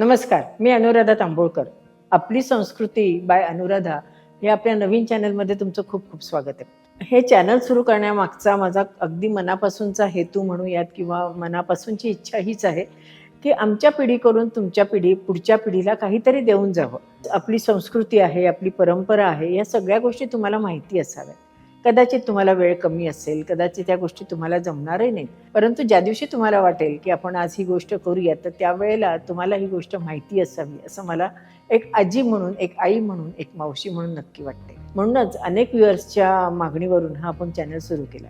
नमस्कार मी अनुराधा तांबोळकर. आपली संस्कृती बाय अनुराधा हे आपल्या नवीन चॅनलमध्ये तुमचं खूप खूप स्वागत आहे. हे चॅनल सुरू करण्यामागचा माझा अगदी मनापासूनचा हेतू म्हणूयात किंवा मनापासूनची इच्छा हीच आहे की आमच्या पिढीकडून तुमच्या पिढी पुढच्या पिढीला काहीतरी देऊन जावं. आपली संस्कृती आहे आपली परंपरा आहे या सगळ्या गोष्टी तुम्हाला माहिती असाव्यात. कदाचित तुम्हाला वेळ कमी असेल कदाचित त्या गोष्टी तुम्हाला जमणारही नाहीत. परंतु ज्या दिवशी तुम्हाला वाटेल की आपण आज ही गोष्ट करूया तर त्यावेळेला तुम्हाला ही गोष्ट माहिती असावी असं मला एक आजी म्हणून एक आई म्हणून एक मावशी म्हणून नक्की वाटते. म्हणूनच अनेक व्ह्युअर्सच्या मागणीवरून हा आपण चॅनल सुरू केला.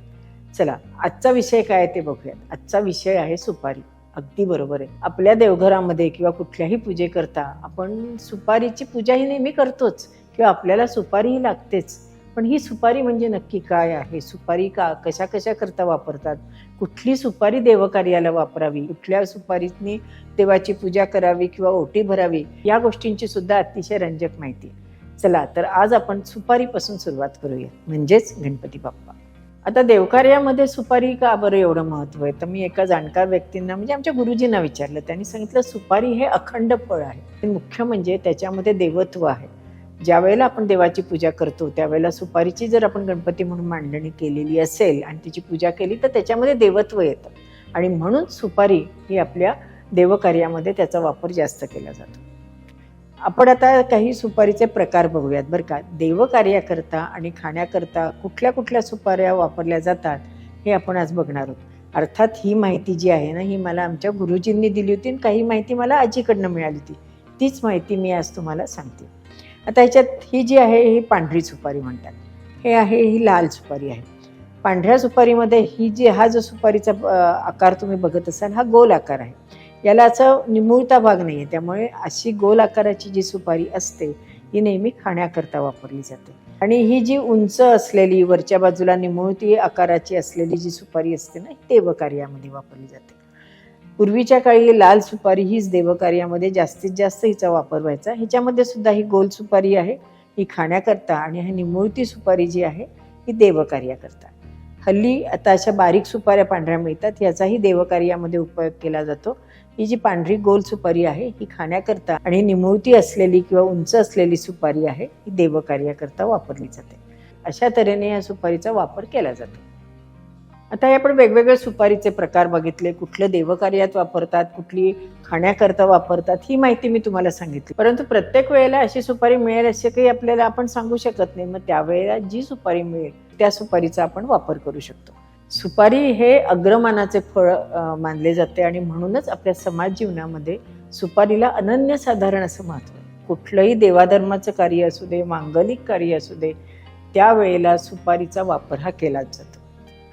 चला आजचा विषय काय आहे ते बघूयात. आजचा विषय आहे सुपारी. अगदी बरोबर आहे. आपल्या देवघरामध्ये किंवा कुठल्याही पूजेकरता आपण सुपारीची पूजा ही नेहमी करतोच किंवा आपल्याला सुपारीही लागतेच. पण ही सुपारी म्हणजे नक्की काय आहे? सुपारी का कशा कशा करता वापरतात? कुठली सुपारी देवकार्याला वापरावी? कुठल्या सुपारीतनी देवाची पूजा करावी किंवा ओटी भरावी? या गोष्टींची सुद्धा अतिशय रंजक माहिती आहे. चला तर आज आपण सुपारीपासून सुरुवात करूया. म्हणजेच गणपती बाप्पा. आता देवकार्यामध्ये सुपारी का बरं एवढं महत्त्व आहे? तर मी एका जाणकार व्यक्तींना म्हणजे आमच्या गुरुजींना विचारलं. त्यांनी सांगितलं सुपारी हे अखंड फळ आहे. मुख्य म्हणजे त्याच्यामध्ये देवत्व आहे. ज्या वेळेला आपण देवाची पूजा करतो त्यावेळेला सुपारीची जर आपण गणपती म्हणून मांडणी केलेली असेल आणि तिची पूजा केली तर त्याच्यामध्ये देवत्व येतं. आणि म्हणून सुपारी ही आपल्या देवकार्यामध्ये त्याचा वापर जास्त केला जातो. आपण आता काही सुपारीचे प्रकार बघूयात बरं का. देवकार्याकरता आणि खाण्याकरता कुठल्या कुठल्या सुपाऱ्या वापरल्या जातात हे आपण आज बघणार आहोत. अर्थात ही माहिती जी आहे ना ही मला आमच्या गुरुजींनी दिली होती आणि काही माहिती मला आजीकडनं मिळाली होती. तीच माहिती मी आज तुम्हाला सांगते. आता ह्याच्यात ही जी आहे ही पांढरी सुपारी म्हणतात. हे आहे ही लाल सुपारी आहे. पांढऱ्या सुपारीमध्ये ही जी हा जो सुपारीचा आकार तुम्ही बघत असाल हा गोल आकार आहे. याला असं निमुळता भाग नाही आहे त्यामुळे अशी गोल आकाराची जी सुपारी असते ही नेहमी खाण्याकरता वापरली जाते. आणि ही जी उंच असलेली वरच्या बाजूला निमुळती आकाराची असलेली जी सुपारी असते ना ही देवकार्यामध्ये वापरली जाते. पूर्वीच्या काळी लाल सुपारी हीच देवकार्यामध्ये जास्तीत जास्त हिचा वापर व्हायचा. ह्याच्यामध्ये सुद्धा ही गोल सुपारी आहे ही खाण्याकरता आणि ही निमुळती सुपारी जी आहे ही देवकार्याकरता. हल्ली आता अशा बारीक सुपाऱ्या पांढऱ्या मिळतात याचाही देवकार्यामध्ये उपयोग केला जातो. ही जी पांढरी गोल सुपारी आहे ही खाण्याकरता आणि निमुळती असलेली किंवा उंच असलेली सुपारी आहे ही देवकार्याकरता वापरली जाते. अशा तऱ्हेने या सुपारीचा वापर केला जातो. आता हे आपण वेगवेगळे सुपारीचे प्रकार बघितले कुठलं देवकार्यात वापरतात कुठली खाण्याकरता वापरतात ही माहिती मी तुम्हाला सांगितली. परंतु प्रत्येक वेळेला अशी सुपारी मिळेल असे काही आपल्याला आपण सांगू शकत नाही. मग त्यावेळेला जी सुपारी मिळेल त्या सुपारीचा आपण वापर करू शकतो. सुपारी हे अग्रमानाचे फळ मानले जाते आणि म्हणूनच आपल्या समाज जीवनामध्ये सुपारीला अनन्यसाधारण असं महत्त्व आहे. कुठलंही देवाधर्माचं कार्य असू दे मांगलिक कार्य असू दे त्यावेळेला सुपारीचा वापर हा केलाच जातो.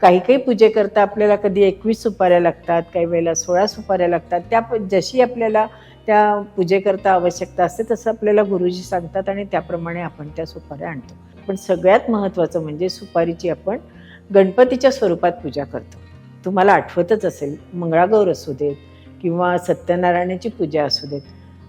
काही काही पूजेकरता आपल्याला कधी एकवीस सुपाऱ्या लागतात काही वेळेला सोळा सुपाऱ्या लागतात. त्या प- जशी आपल्याला त्या पूजेकरता आवश्यकता असते तसं आपल्याला गुरुजी सांगतात आणि त्याप्रमाणे आपण त्या सुपाऱ्या आणतो. पण सगळ्यात महत्त्वाचं म्हणजे सुपारीची आपण गणपतीच्या स्वरूपात पूजा करतो. तुम्हाला आठवतच असेल मंगळागौर असू देत किंवा सत्यनारायणाची पूजा असू देत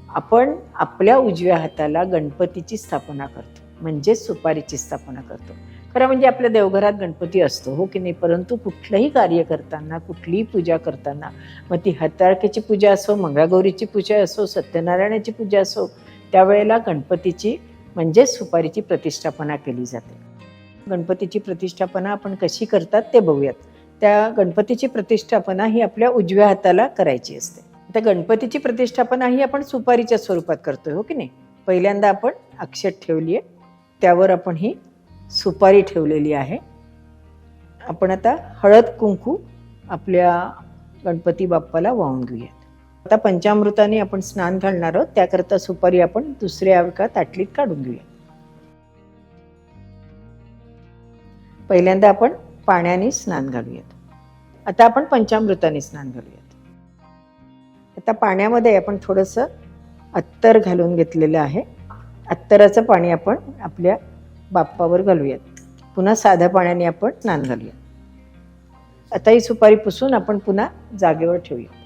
आपण आपल्या उजव्या हाताला गणपतीची स्थापना करतो. म्हणजेच सुपारीची स्थापना करतो. खरं म्हणजे आपल्या देवघरात गणपती असतो हो की नाही? परंतु कुठलंही कार्य करताना कुठलीही पूजा करताना मग ती हताळकेची पूजा असो मंगळागौरीची पूजा असो सत्यनारायणाची पूजा असो त्यावेळेला गणपतीची म्हणजेच सुपारीची प्रतिष्ठापना केली जाते. गणपतीची प्रतिष्ठापना आपण कशी करतात ते बघूयात. त्या गणपतीची प्रतिष्ठापना ही आपल्या उजव्या हाताला करायची असते. त्या गणपतीची प्रतिष्ठापना ही आपण सुपारीच्या स्वरूपात करतोय हो की नाही? पहिल्यांदा आपण अक्षत ठेवली आहे त्यावर आपण ही सुपारी ठेवलेली आहे. आपण आता हळद कुंकू आपल्या गणपती बाप्पाला वाहून घेऊयात. आता पंचामृताने आपण स्नान घालणार आहोत. त्याकरता सुपारी आपण दुसऱ्या एका ताटलीत काढून घेऊया पहिल्यांदा आपण पाण्याने स्नान घालूयात. आता आपण पंचामृताने स्नान घालूयात. आता पाण्यामध्ये आपण थोडंसं अत्तर घालून घेतलेलं आहे. अत्तराचं पाणी आपण आपल्या बाप्पावर घालूयात. पुन्हा साध्या पाण्याने आपण स्नान घालूयात. आता ही सुपारी पुसून आपण पुन्हा जागेवर ठेवूया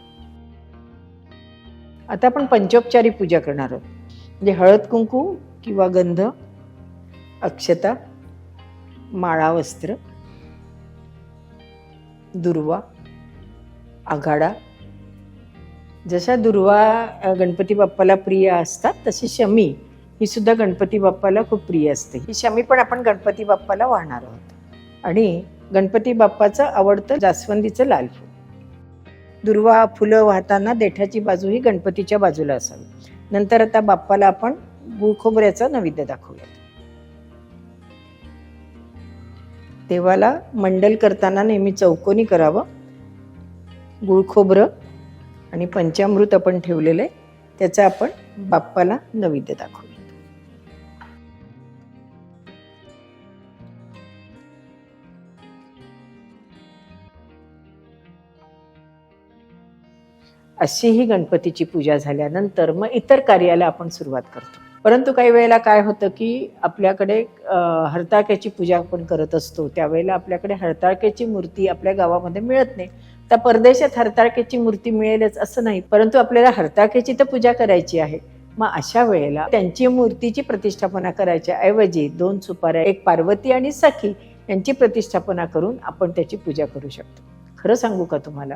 आता आपण पंचोपचारी पूजा करणार आहोत. म्हणजे हळद कुंकू किंवा गंध अक्षता माळा वस्त्र दुर्वा आघाडा. जशा दुर्वा गणपती बाप्पाला प्रिय असतात तशी शमी ही सुद्धा गणपती बाप्पाला खूप प्रिय असते. ही शमी पण आपण गणपती बाप्पाला वाहणार आहोत. आणि गणपती बाप्पाचं आवडतं जास्वंदीचं लाल फूल. दुर्वा फुलं वाहताना देठाची बाजू ही गणपतीच्या बाजूला असावी. नंतर आता बाप्पाला आपण गुळखोबऱ्याचा नैवेद्य दाखवूयात. देवाला मंडल करताना नेहमी चौकोनी करावं. गुळखोबरं आणि पंचामृत आपण ठेवलेलं आहे. त्याचा आपण बाप्पाला नैवेद्य दाखवू अशी ही गणपतीची पूजा झाल्यानंतर मग इतर कार्याला आपण सुरुवात करतो. परंतु काही वेळेला काय होतं की आपल्याकडे हरताळक्याची पूजा आपण करत असतो. त्यावेळेला आपल्याकडे हरताळक्याची मूर्ती आपल्या गावामध्ये मिळत नाही. तर परदेशात हरताळक्याची मूर्ती मिळेलच असं नाही. परंतु आपल्याला हरताळक्याची तर पूजा करायची आहे. मग अशा वेळेला त्यांची मूर्तीची प्रतिष्ठापना करायच्या ऐवजी दोन सुपाऱ्या एक पार्वती आणि सखी यांची प्रतिष्ठापना करून आपण त्याची पूजा करू शकतो. खरं सांगू का तुम्हाला?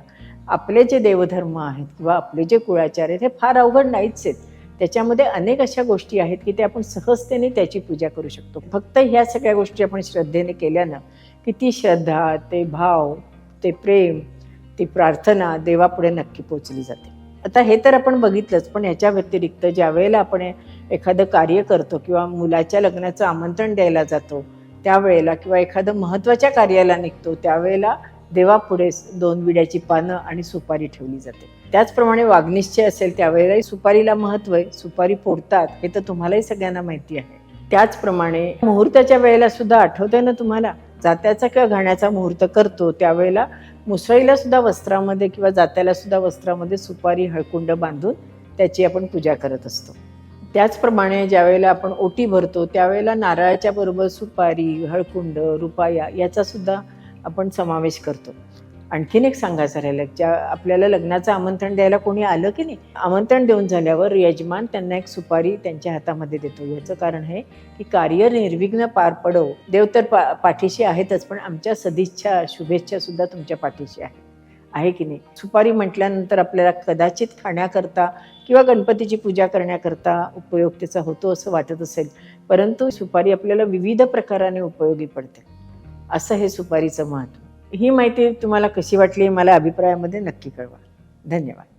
आपले जे देवधर्म आहेत किंवा आपले जे कुळाचार आहेत हे फार अवघड नाहीच आहेत. त्याच्यामध्ये अनेक अशा गोष्टी आहेत की ते आपण सहजतेने त्याची पूजा करू शकतो. फक्त ह्या सगळ्या गोष्टी आपण श्रद्धेने केल्यानं की ती श्रद्धा ते भाव ते प्रेम ती प्रार्थना देवापुढे नक्की पोचली जाते. आता हे तर आपण बघितलंच पण ह्याच्या व्यतिरिक्त ज्या वेळेला आपण एखादं कार्य करतो किंवा मुलाच्या लग्नाचं आमंत्रण द्यायला जातो त्यावेळेला किंवा एखादं महत्त्वाच्या कार्याला निघतो त्यावेळेला देवापुढे दोन विड्याची पानं आणि सुपारी ठेवली जाते. त्याचप्रमाणे वागनिश्चय असेल त्यावेळेलाही सुपारीला महत्त्व आहे. सुपारी फोडतात हे तर तुम्हालाही सगळ्यांना माहिती आहे. त्याचप्रमाणे मुहूर्ताच्या वेळेला सुद्धा आठवतंय ना तुम्हाला? जात्याचा किंवा घाण्याचा मुहूर्त करतो त्यावेळेला मुसळीला सुद्धा वस्त्रामध्ये किंवा जात्याला सुद्धा वस्त्रामध्ये सुपारी हळकुंड बांधून त्याची आपण पूजा करत असतो. त्याचप्रमाणे ज्यावेळेला आपण ओटी भरतो त्यावेळेला नारळाच्या बरोबर सुपारी हळकुंड रुपाया याचा सुद्धा आपण समावेश करतो. आणखीन एक सांगायचं राहिलं ज्या आपल्याला लग्नाचं आमंत्रण द्यायला कोणी आलं की नाही आमंत्रण देऊन झाल्यावर यजमान त्यांना एक सुपारी त्यांच्या हातामध्ये देतो. याचं कारण आहे की कार्य निर्विघ्न पार पडो. देव तर पा पाठीशी आहेतच पण आमच्या सदिच्छा शुभेच्छा सुद्धा तुमच्या पाठीशी आहे. आहे की नाही? सुपारी म्हटल्यानंतर आपल्याला कदाचित खाण्याकरता किंवा गणपतीची पूजा करण्याकरता उपयोग त्याचा होतो असं वाटत असेल परंतु सुपारी आपल्याला विविध प्रकाराने उपयोगी पडते. असं हे सुपारीचं महत्त्व. ही माहिती तुम्हाला कशी वाटली मला अभिप्रायामध्ये नक्की कळवा. धन्यवाद.